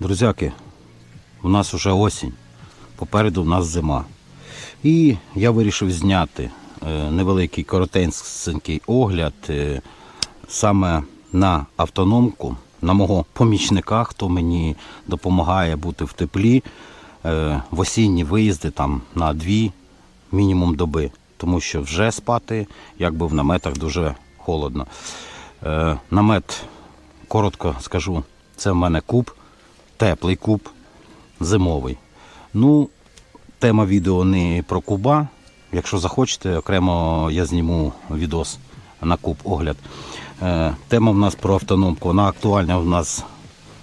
Друзяки, у нас вже осінь, попереду в нас зима. І я вирішив зняти е, невеликий коротенький огляд е, саме на автономку, на мого помічника, хто мені допомагає бути в теплі е, в осінні виїзди там на дві мінімум доби, тому що вже спати, якби в наметах дуже холодно. Намет, коротко скажу, це в мене куб, теплий куб, зимовий. Ну, тема відео не про куба. Якщо захочете, окремо я зніму відос на куб огляд. Е, тема в нас про автономку. Вона актуальна в нас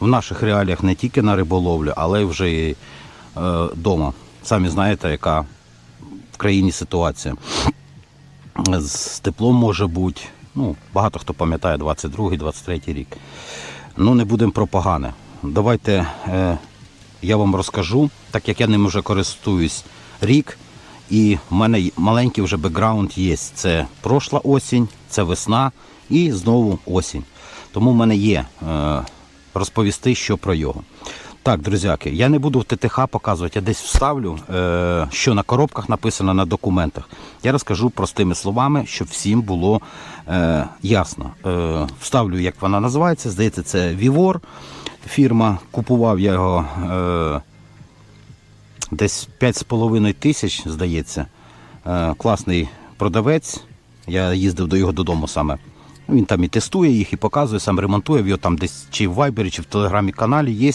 в наших реаліях не тільки на риболовлю, але вже і вдома. Самі знаєте, яка в країні ситуація. З теплом може бути. Ну, багато хто пам'ятає 22-23 рік. Ну, не будемо про погане. Давайте е, я вам розкажу, так як я ним вже користуюсь рік, і в мене маленький вже бекграунд є. Це пройшла осінь, це весна і знову осінь. Тому в мене є е, розповісти, що про його. Так, друзяки, я не буду в ТТХ показувати, я десь вставлю, е, що на коробках написано на документах. Я розкажу простими словами, щоб всім було е, ясно. Е, вставлю, як вона називається. Здається, це Вівор фірма. Купував я його е, десь 5,5 тисяч, здається. Е, класний продавець. Я їздив до його додому саме. Він там і тестує їх, і показує, сам ремонтує. Його там десь чи в Вайбері, чи в Телеграмі каналі є.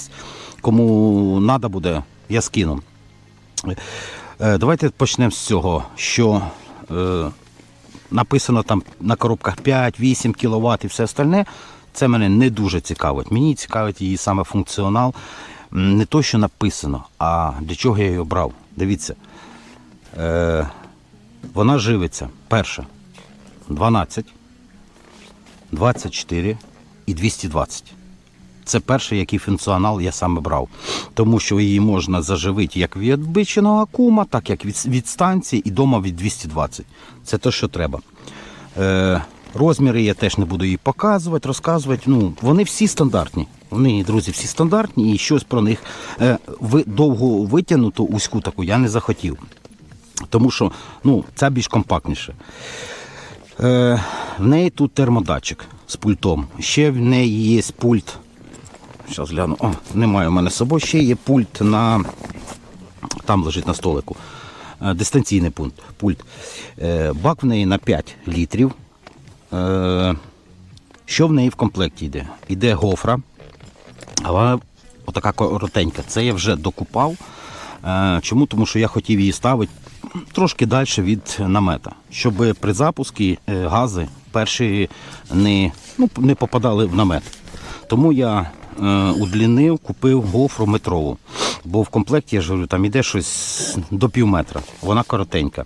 Кому треба буде, я скину. Е, Давайте почнемо з цього, що е, написано там на коробках 5-8 кВт і все остальне. Це мене не дуже цікавить. Мені цікавить її саме функціонал. Не то, що написано, а для чого я її обрав. Дивіться. Е, вона живиться. Перше 12, 24 і 220. Це перший, який функціонал я саме брав. Тому що її можна заживити як від обичного акума, так як від, від станції і дома від 220. Це те, що треба. Е, розміри я теж не буду її показувати, розказувати. Ну, вони всі стандартні. Вони, друзі, всі стандартні, і щось про них е, довго витягнуту узьку таку я не захотів. Тому що ну, це більш компактніше. Е, в неї тут термодатчик з пультом. Ще в неї є пульт. Зараз гляну. О, немає у мене з собою. Ще є пульт на. Там лежить на столику. Е, Дистанційний пульт. пульт. Е, Бак в неї на 5 літрів. Е, Що в неї в комплекті йде? Йде гофра. Але отака коротенька. Це я вже докупав. Е, Чому? Тому що я хотів її ставити трошки далі від намета, щоб при запуску е, гази перші не, ну, не попадали в намет. Тому я удлінив, купив гофру метрову. Бо в комплекті, я ж говорю, там іде щось до пів метра. Вона коротенька.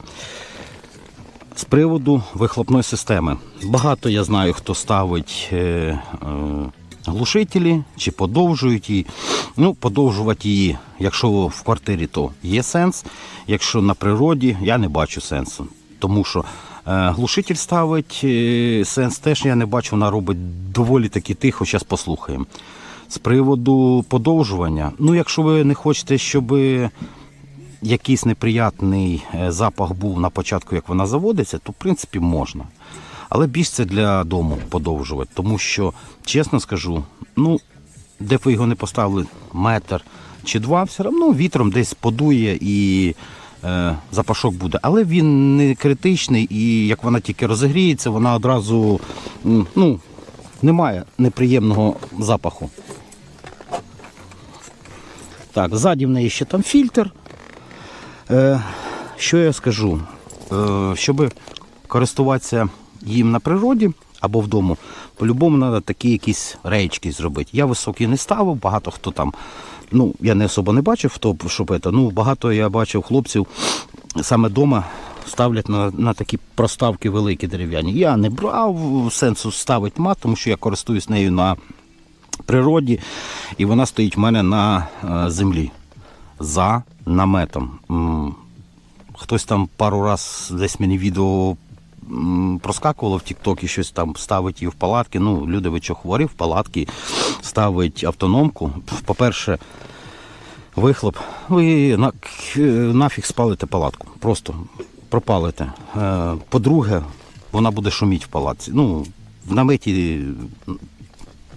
З приводу вихлопної системи. Багато я знаю, хто ставить е, е, глушителі чи подовжують її. Ну, подовжувати її, якщо в квартирі, то є сенс. Якщо на природі, я не бачу сенсу. Тому що е, глушитель ставить, е, сенс теж я не бачу, вона робить доволі таки тихо, зараз послухаємо. З приводу подовжування, ну, якщо ви не хочете, щоб якийсь неприятний е, запах був на початку, як вона заводиться, то в принципі можна. Але більш це для дому подовжувати, тому що, чесно скажу, ну, де б ви його не поставили метр чи два, все одно вітром десь подує і е, запашок буде. Але він не критичний, і як вона тільки розігріється, вона одразу ну, немає неприємного запаху. Так, ззаді в неї ще там фільтр. Е, що я скажу? Е, щоб користуватися їм на природі або вдома, по-любому треба такі якісь рейчки зробити. Я високі не ставив, багато хто там, ну, я не особо не бачив, хто, щоб це, ну, багато я бачив хлопців саме вдома ставлять на, на такі проставки великі дерев'яні. Я не брав сенсу ставити мат, тому що я користуюсь нею на природі, і вона стоїть в мене на е, землі за наметом. Хтось там пару раз десь мені відео проскакувало в Тіктокі, щось там ставить її в палатки. Ну, люди ви що хворі в палатки, ставить автономку. По-перше, вихлоп, ви на, нафіг спалите палатку. Просто пропалите. Е, По-друге, вона буде шуміти в палатці. Ну, в наметі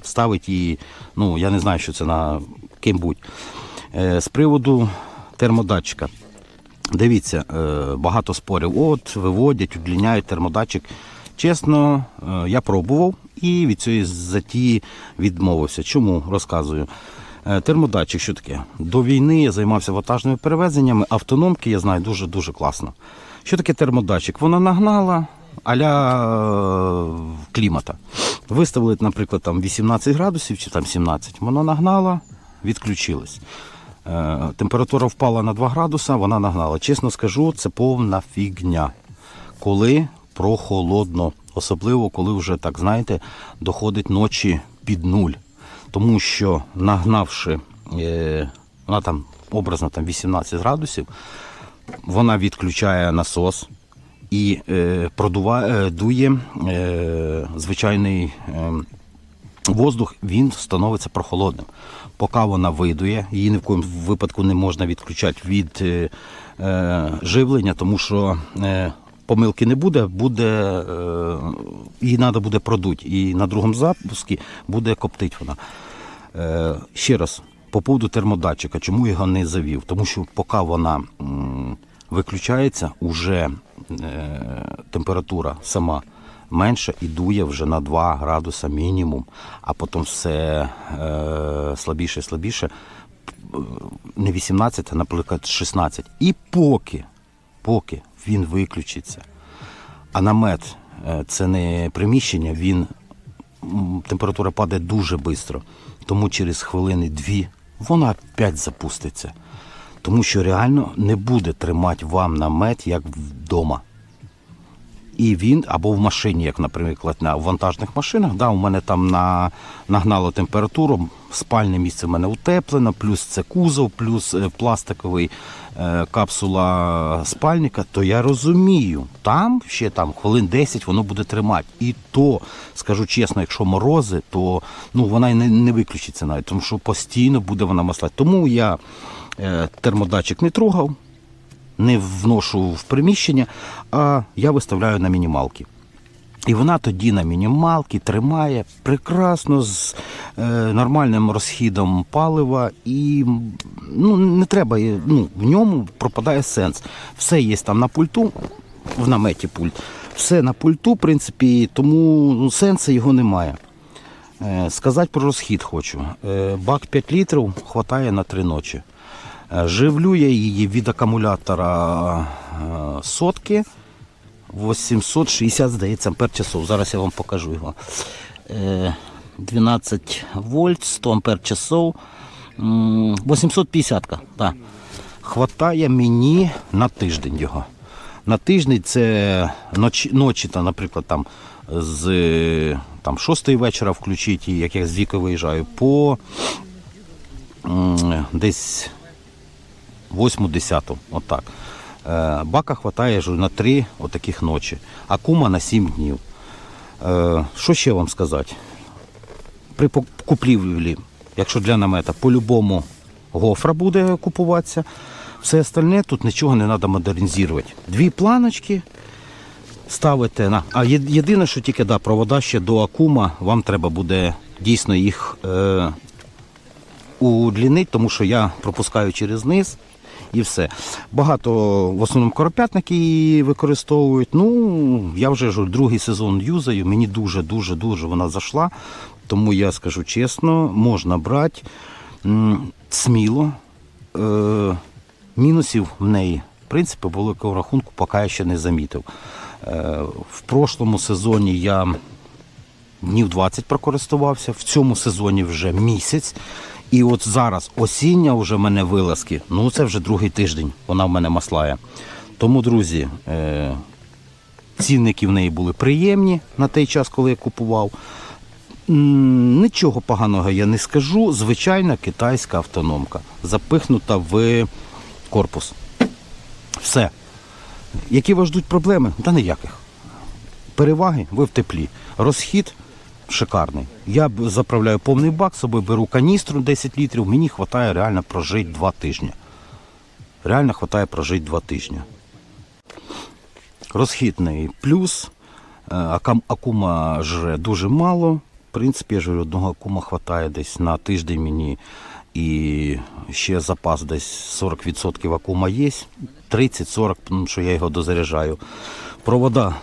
ставить її, ну я не знаю, що це на ким-будь. Е, З приводу термодатчика. Дивіться, е, багато спорів. От, виводять, удліняють термодатчик. Чесно, е, я пробував і від цієї затії відмовився. Чому розказую? Е, Термодатчик, що таке? До війни я займався вантажними перевезеннями, автономки я знаю дуже-дуже класно. Що таке термодатчик? Вона нагнала аля е, клімата. Виставили, наприклад, там 18 градусів чи там 17. Вона нагнала, відключилась. Е, Температура впала на 2 градуса, вона нагнала. Чесно скажу, це повна фігня. Коли прохолодно, особливо коли вже так знаєте, доходить ночі під нуль. Тому що нагнавши, е, вона там образно там 18 градусів, вона відключає насос і е, продуває, дує звичайний е, воздух, він становиться прохолодним. Поки вона видує, її ні в коєму випадку не можна відключати від е, е, живлення, тому що е, помилки не буде, буде е, її треба буде продути. І на другому запуску буде коптить вона. Е, ще раз, по поводу термодатчика, чому його не завів? Тому що поки вона м, виключається, уже е, температура сама менша і дує вже на 2 градуса мінімум, а потім все е, слабіше і слабіше. Не 18, а, наприклад, 16. І поки, поки він виключиться, а намет е, це не приміщення, він температура падає дуже швидко. Тому через хвилини дві вона опять запуститься. Тому що реально не буде тримати вам намет як вдома. І він або в машині, як, наприклад, на вантажних машинах. Да, у мене там на, нагнало температуру, спальне місце в мене утеплено, плюс це кузов, плюс е, пластиковий е, капсула спальника, то я розумію, там ще там хвилин 10 воно буде тримати. І то, скажу чесно, якщо морози, то ну, вона не, не виключиться навіть, тому що постійно буде вона маслати. Тому я е, термодатчик не трогав не вношу в приміщення, а я виставляю на мінімалки. І вона тоді на мінімалки тримає прекрасно з е, нормальним розхідом палива, і ну, не треба, ну, в ньому пропадає сенс. Все є там на пульту, в наметі пульт. Все на пульту, в принципі, тому ну, сенсу його немає. Е, Сказати про розхід хочу. Е, Бак 5 літрів вистачає на 3 ночі. Е, Живлю я її від акумулятора е, сотки 860, здається, ампер. Зараз я вам покажу його. Е, 12 вольт, 100 ампер часов. 850-ка. Да. Хватає мені на тиждень його. На тиждень це ночі, ночі та, наприклад, там з е, там, 6 вечора включити, як я з віка виїжджаю, по десь 8-10, отак. Е, Бака хватає на 3 отаких ночі, а кума на 7 днів. Е, Що ще вам сказати? При купівлі, якщо для намета, по-любому гофра буде купуватися. Все остальне тут нічого не треба модернізувати. Дві планочки ставите на. А єдине, що тільки да, провода ще до акума, вам треба буде дійсно їх е, удлінити, тому що я пропускаю через низ і все. Багато в основному коропятники її використовують. Ну, я вже ж другий сезон юзаю, мені дуже-дуже дуже вона зайшла. Тому я скажу чесно, можна брати сміло. Е, мінусів в неї, в принципі, по великому рахунку, поки я ще не замітив. Е, в прошлому сезоні я днів 20 прокористувався, в цьому сезоні вже місяць. І от зараз осіння вже в мене вилазки. Ну це вже другий тиждень, вона в мене маслає. Тому, друзі, е, цінники в неї були приємні на той час, коли я купував. Нічого поганого я не скажу. Звичайна китайська автономка, запихнута в корпус. Все. Які вас ждуть проблеми? Та ніяких. переваги, ви в теплі. Розхід шикарний. Я заправляю повний бак, з собою беру каністру 10 літрів, мені вистачає реально прожити 2 тижні. Реально вистачає прожити 2 тижні. Розхідний плюс. Е, Акума жре дуже мало. В принципі, я ж говорю, одного акума вистачає десь на тиждень мені. І ще запас десь 40% акума є. 30-40, тому що я його дозаряджаю. Провода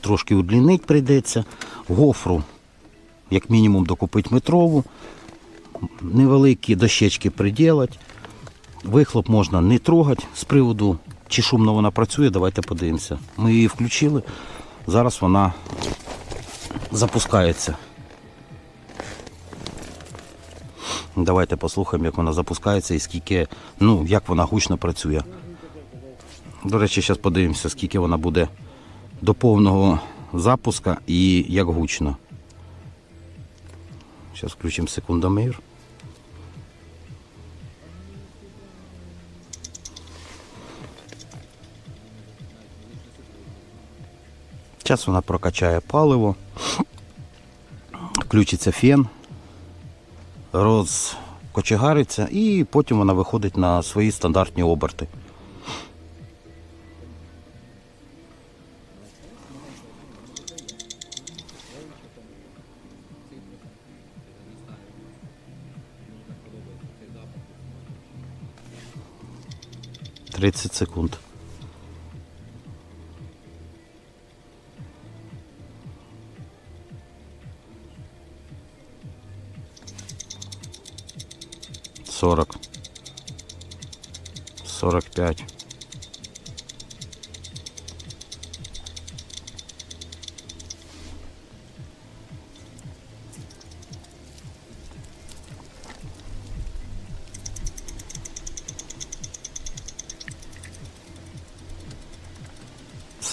трошки удлінить прийдеться. Гофру, як мінімум, докупити метрову. Невеликі дощечки приділати. Вихлоп можна не трогати з приводу, чи шумно вона працює, давайте подивимося. Ми її включили. Зараз вона запускається. Давайте послухаємо, як вона запускається і скільки, ну, як вона гучно працює. До речі, зараз подивимося, скільки вона буде до повного запуска і як гучно. Зараз включимо секундомір. Зараз вона прокачає паливо, включиться фен, розкочегариться і потім вона виходить на свої стандартні оберти. Тридцять секунд. Сорок. Сорок пять.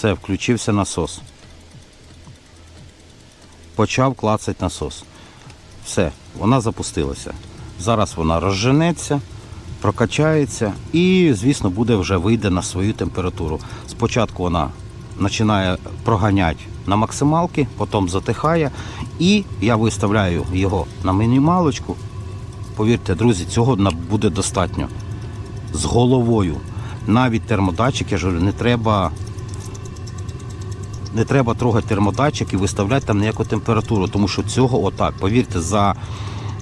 Все, включився насос. Почав клацати насос. Все, вона запустилася. Зараз вона розженеться, прокачається і, звісно, буде вже вийде на свою температуру. Спочатку вона починає проганяти на максималки, потім затихає. І я виставляю його на мінімалочку. Повірте, друзі, цього буде достатньо. З головою. Навіть термодатчик, я ж говорю, не треба не треба трогати термодатчик і виставляти там ніяку температуру, тому що цього отак, повірте, за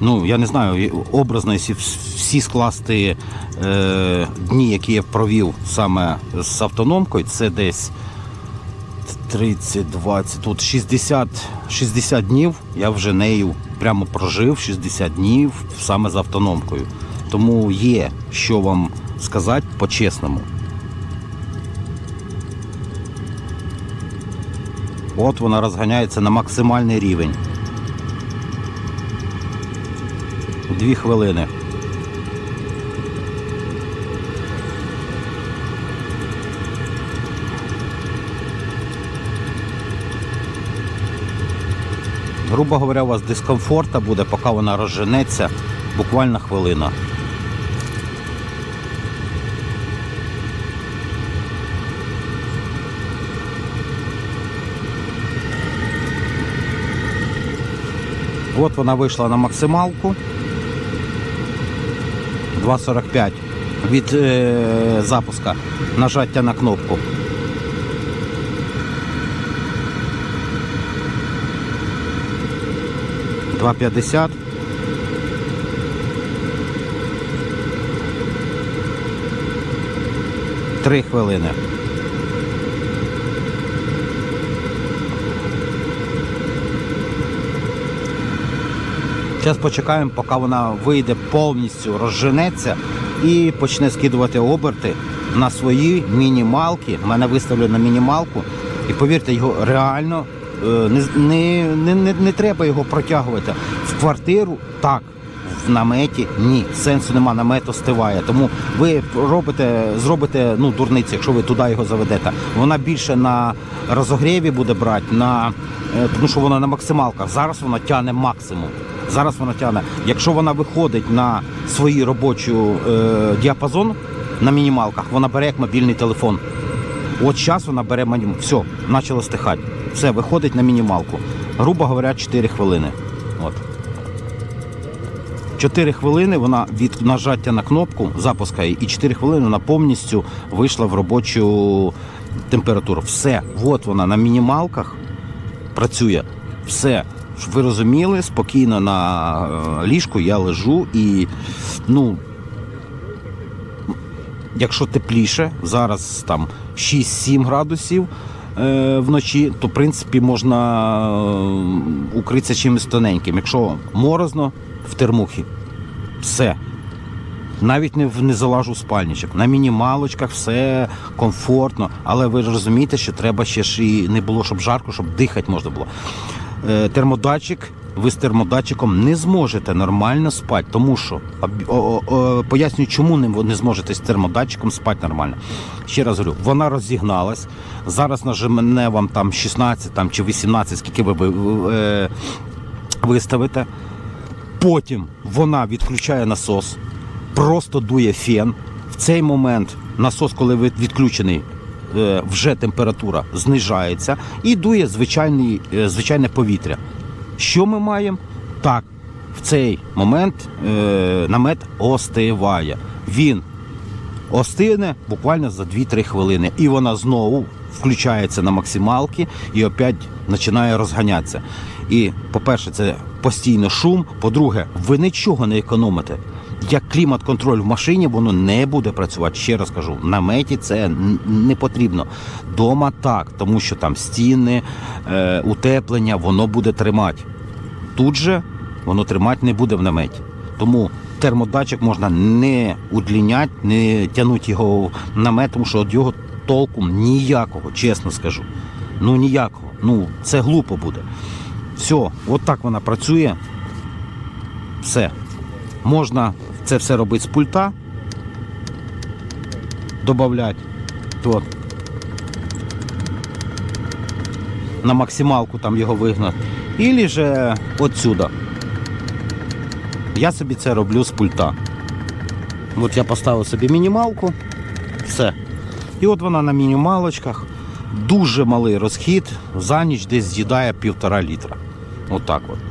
ну я не знаю, образно, якщо всі скласти е, дні, які я провів саме з автономкою, це десь 30, 20, тут 60, 60 днів я вже нею прямо прожив 60 днів саме з автономкою. Тому є що вам сказати по-чесному. От вона розганяється на максимальний рівень. Дві хвилини. Грубо говоря, у вас дискомфорта буде, поки вона розженеться, буквально хвилина. От вона вийшла на максималку. 2.45 від е, запуска нажаття на кнопку. Два п'ятдесят. Три хвилини. Зараз почекаємо, поки вона вийде повністю, розженеться і почне скидувати оберти на свої мінімалки. Мене виставлено на мінімалку. І повірте, його реально е, не, не, не, не треба його протягувати. В квартиру так. В наметі ні, сенсу нема, намет остиває. Тому ви робите, зробите ну, дурниці, якщо ви туди його заведете. Вона більше на розогріві буде брати, на, е, тому що вона на максималках. Зараз вона тягне максимум. Зараз вона тягне. Якщо вона виходить на свій робочий е, діапазон на мінімалках, вона бере як мобільний телефон. От зараз вона бере манім. Все, почало стихати. Все, виходить на мінімалку. Грубо говоря, 4 хвилини. От. 4 хвилини вона від нажаття на кнопку запуска і 4 хвилини вона повністю вийшла в робочу температуру. Все, от вона на мінімалках працює. Все. Ви розуміли, спокійно на е, ліжку я лежу і ну. Якщо тепліше, зараз там 6-7 градусів е, вночі, то в принципі можна е, укритися чимось тоненьким. Якщо морозно в термухі, все. Навіть не, не залажу спальничок. На мінімалочках все комфортно, але ви розумієте, що треба ще ж і не було, щоб жарко, щоб дихати можна було. Е, термодатчик, ви з термодатчиком не зможете нормально спати, тому що пояснюю, чому не, ви не зможете з термодатчиком спати нормально. Ще раз говорю, вона розігналась. Зараз нажимне вам там 16 там, чи 18, скільки ви, ви е, виставите. Потім вона відключає насос, просто дує фен. В цей момент насос, коли відключений, е, вже температура знижається і дує звичайний, е, звичайне повітря. Що ми маємо? Так, в цей момент е, намет остиває. Він остине буквально за 2-3 хвилини. І вона знову включається на максималки і опять починає розганятися. І, по-перше, це постійно шум. По-друге, ви нічого не економите. Як клімат-контроль в машині, воно не буде працювати. Ще раз кажу, наметі це не потрібно. Дома так, тому що там стіни, е, утеплення, воно буде тримати. Тут же воно тримати не буде в наметі. Тому термодатчик можна не удліняти, не тягнути його в намет, тому що від його толку ніякого, чесно скажу. Ну ніякого. Ну, це глупо буде. Все, от так вона працює. Все. Можна це все робити з пульта. От. На максималку там його вигнати. Ілі же отсюда. Я собі це роблю з пульта. От я поставив собі мінімалку. Все. І от вона на мінімалочках. Дуже малий розхід. За ніч десь з'їдає півтора літра. Отак от.